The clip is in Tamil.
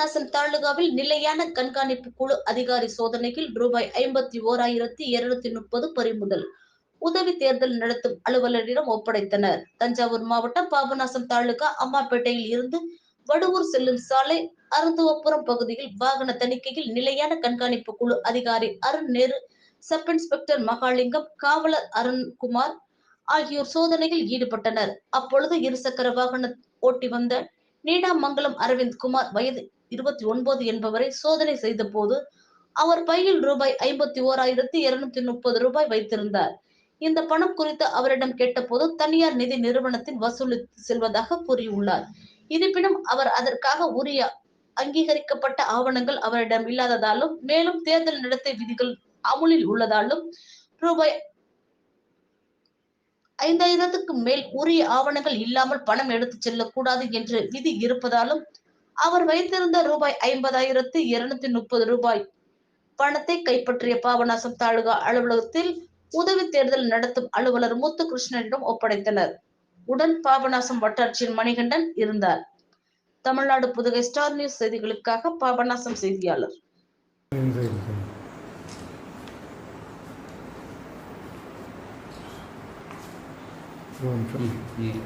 பாபநாசம் தாலுகாவில் நிலையான கண்காணிப்பு குழு அதிகாரி சோதனையில் ரூபாய் ஐம்பத்தி ஓராயிரத்தி இருநூத்தி முப்பது பறிமுதல். உதவி தேர்தல் நடத்தும் அலுவலரிடம் ஒப்படைத்தனர். தஞ்சாவூர் மாவட்டம் பாபநாசம் தாலுகா அம்மாப்பேட்டையில் இருந்து வடுவூர் செல்லும் சாலை அருந்துவப்புறம் பகுதியில் வாகன தணிக்கையில் நிலையான கண்காணிப்பு குழு அதிகாரி அருண் நேரு சப் இன்ஸ்பெக்டர் மகாலிங்கம் காவலர் அருண்குமார் ஆகியோர் சோதனையில் ஈடுபட்டனர். அப்பொழுது இருசக்கர வாகன ஓட்டி வந்த நீடாமங்கலம் அரவிந்த் குமார் வயது இருபத்தி ஒன்பது என்பவரை சோதனை செய்த போது அவர் பையில் ரூபாய் ஐம்பத்தி ஓராயிரத்தி இருநூத்தி முப்பது ரூபாய் வைத்திருந்தார். இந்த பணம் குறித்து அவரிடம் கேட்டபோது தனியார் நிதி நிறுவனத்தின் வசூலித்து செல்வதாக கூறியுள்ளார். இருப்பினும் அவர் அதற்காக உரிய அங்கீகரிக்கப்பட்ட ஆவணங்கள் அவரிடம் இல்லாததாலும் மேலும் தேர்தல் நடத்தை விதிகள் அமுலில் உள்ளதாலும் ரூபாய் ஐந்தாயிரத்துக்கு மேல் உரிய ஆவணங்கள் இல்லாமல் பணம் எடுத்துச் செல்லக்கூடாது என்று விதி இருப்பதாலும் அவர் வைத்திருந்த ரூபாய் ஐம்பதாயிரத்து இருநூத்தி முப்பது ரூபாய் பணத்தை கைப்பற்றிய பாபநாசம் தாலுகா அலுவலகத்தில் உதவி தேர்தல் நடத்தும் அலுவலர் முத்துகிருஷ்ணனிடம் ஒப்படைத்தனர். உடன் பாபநாசம் வட்டாட்சியர் மணிகண்டன் இருந்தார். தமிழ்நாடு புதுகை ஸ்டார் நியூஸ் செய்திகளுக்காக பாபநாசம் செய்தியாளர். 들어가는 편이. 예.